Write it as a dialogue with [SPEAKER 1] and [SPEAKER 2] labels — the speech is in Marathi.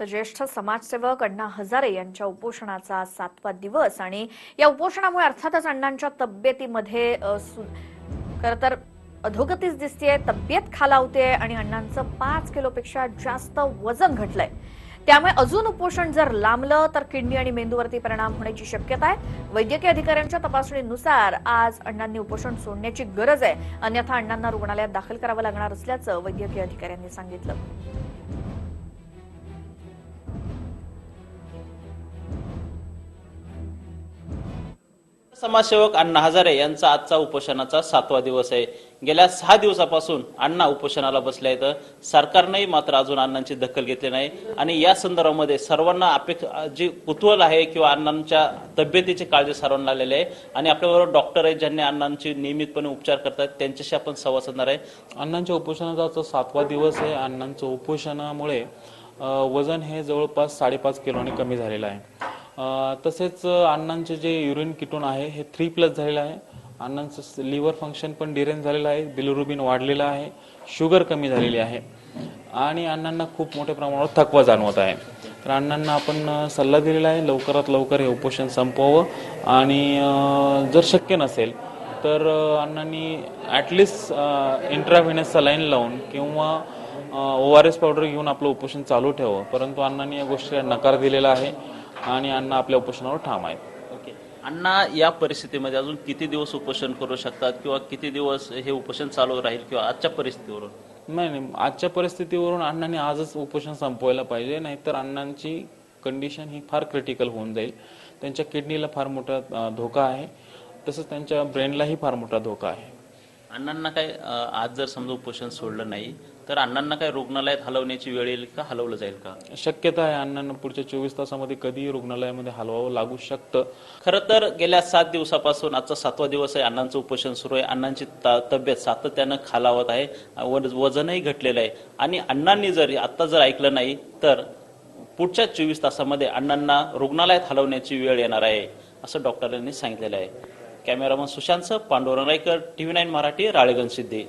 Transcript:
[SPEAKER 1] तर ज्येष्ठ समाजसेवक अण्णा हजारे यांच्या उपोषणाचा आज सातवा दिवस आणि या उपोषणामुळे अर्थातच अण्णांच्या तब्येतीमध्ये सु- खरं तर अधोगतीच दिसतेय तब्येत खालावते आणि अण्णांचं पाच किलोपेक्षा जास्त वजन घटलंय. त्यामुळे अजून उपोषण जर लांबलं तर किडनी आणि मेंदूवरती परिणाम होण्याची शक्यता आहे. वैद्यकीय अधिकाऱ्यांच्या तपासणीनुसार आज अण्णांनी उपोषण सोडण्याची गरज आहे. अन्यथा अण्णांना रुग्णालयात दाखल करावं लागणार असल्याचं वैद्यकीय अधिकाऱ्यांनी सांगितलं.
[SPEAKER 2] समाजसेवक अण्णा हजारे यांचा आजचा उपोषणाचा सातवा दिवस आहे. गेल्या सहा दिवसापासून अण्णा उपोषणाला बसले आहेत. सरकारनेही मात्र अजून अण्णांची दखल घेतली नाही. आणि या संदर्भामध्ये सर्वांना अपेक्षा जी कुतूहल आहे किंवा अण्णांच्या तब्येतीची काळजी सर्वांना आलेली आहे. आणि आपल्याबरोबर डॉक्टर आहेत ज्यांनी अण्णांची नियमितपणे उपचार करतात. त्यांच्याशी आपण संवाद साधणार आहे.
[SPEAKER 3] अण्णांच्या उपोषणाचा आजचा सातवा दिवस आहे. अण्णांचं उपोषणामुळे वजन हे जवळपास साडेपाच किलोने कमी झालेलं आहे. तसेच अण्णांचे जे युरिन किटोन आहे हे थ्री प्लस झालेलं आहे. अण्णांचं लिव्हर फंक्शन पण डिरेन झालेलं आहे. बिलुरुबिन वाढलेलं आहे. शुगर कमी झालेली आहे. आणि अण्णांना खूप मोठ्या प्रमाणावर थकवा जाणवत आहे. तर अण्णांना आपण सल्ला दिलेला आहे लवकरात लवकर हे उपोषण संपवावं. आणि जर शक्य नसेल तर अण्णांनी ॲटलिस्ट इंट्राव्हिनस सलाईन लावून किंवा ओ आर एस पावडर घेऊन आपलं उपोषण चालू ठेवावं. परंतु अण्णांनी या गोष्टीला नकार दिलेला आहे. आणि अण्णा आपल्या उपोषणावर ठाम आहेत.
[SPEAKER 2] ओके. अण्णा या परिस्थितीमध्ये अजून किती दिवस उपोषण करू शकतात किंवा किती दिवस हे उपोषण चालू राहील किंवा आजच्या परिस्थितीवरून?
[SPEAKER 3] नाही नाही. आजच्या परिस्थितीवरून अण्णांनी आजच उपोषण संपवायला पाहिजे. नाहीतर अण्णांची कंडिशन ही फार क्रिटिकल होऊन जाईल. त्यांच्या किडनीला फार मोठा धोका आहे. तसंच त्यांच्या ब्रेनलाही फार मोठा धोका आहे.
[SPEAKER 2] अण्णांना काय आज जर समजा उपोषण सोडलं नाही तर अण्णांना काय रुग्णालयात हलवण्याची वेळ येईल का हलवलं जाईल का?
[SPEAKER 3] शक्यता आहे अण्णांना पुढच्या चोवीस तासामध्ये कधीही रुग्णालयामध्ये हलवावं लागू शकतं.
[SPEAKER 2] खरं तर गेल्या सात दिवसापासून आजचा सातवा दिवस आहे अण्णांचं उपोषण सुरू आहे अण्णांची तब्येत सातत्यानं खालावत आहे वजनही घटलेलं आहे. आणि अण्णांनी जर आता जर ऐकलं नाही तर पुढच्या चोवीस तासामध्ये अण्णांना रुग्णालयात हलवण्याची वेळ येणार आहे असं डॉक्टरांनी सांगितलेलं आहे. कॅमेरामन सुशांतसह पांडुरंग रायकर टीव्ही नाईन मराठी राळेगण सिद्धी.